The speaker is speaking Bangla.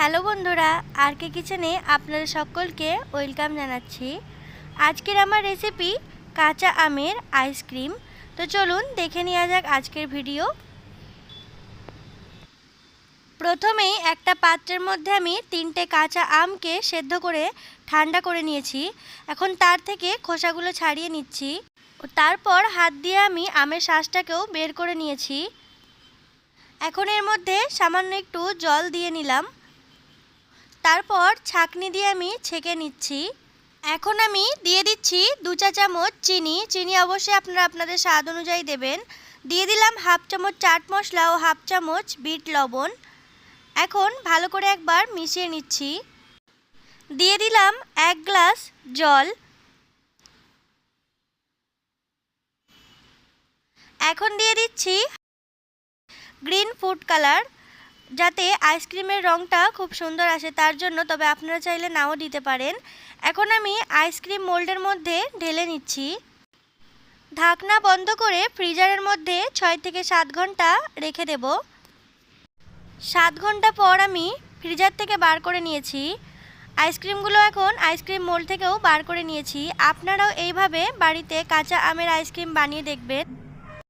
হ্যালো বন্ধুরা, আর কে কিচেনে আপনাদের সকলকে ওয়েলকাম জানাচ্ছি। আজকের আমার রেসিপি কাঁচা আমের আইসক্রিম তো চলুন দেখে নেওয়া যাক আজকের ভিডিও প্রথমেই একটা পাত্রের মধ্যে আমি তিনটে কাঁচা আমকে সেদ্ধ করে ঠান্ডা করে নিয়েছি। এখন তার থেকে খোসাগুলো ছাড়িয়ে নিচ্ছি। তারপর হাত দিয়ে আমি আমের শ্বাসটাকেও বের করে নিয়েছি। এখন এর মধ্যে সামান্য একটু জল দিয়ে নিলাম। তারপর ছাকনি দিয়ে আমি ছেঁকে নিচ্ছি। এখন আমি দিয়ে দিচ্ছি দু চা চামচ চিনি। চিনি অবশ্যই আপনারা আপনাদের স্বাদ অনুযায়ী দেবেন। দিয়ে দিলাম হাফ চামচ চাট মশলা ও হাফ চামচ বিট লবণ। এখন ভালো করে একবার মিশিয়ে নিচ্ছি। দিয়ে দিলাম এক গ্লাস জল। এখন দিয়ে দিচ্ছি গ্রিন ফুড কালার। যাতে আইসক্রিমের রঙটা খুব সুন্দর আসে তার জন্য, তবে আপনারা চাইলে নাও দিতে পারেন। এখন আমি আইসক্রিম মোল্ডের মধ্যে ঢেলে নিচ্ছি। ঢাকনা বন্ধ করে ফ্রিজারের মধ্যে ছয় থেকে সাত ঘণ্টা রেখে দেব। সাত ঘণ্টা পর আমি ফ্রিজার থেকে বার করে নিয়েছি। আইসক্রিমগুলো এখন আইসক্রিম মোল্ড থেকেও বার করে নিয়েছি। আপনারাও এইভাবে বাড়িতে কাঁচা আমের আইসক্রিম বানিয়ে দেখবেন।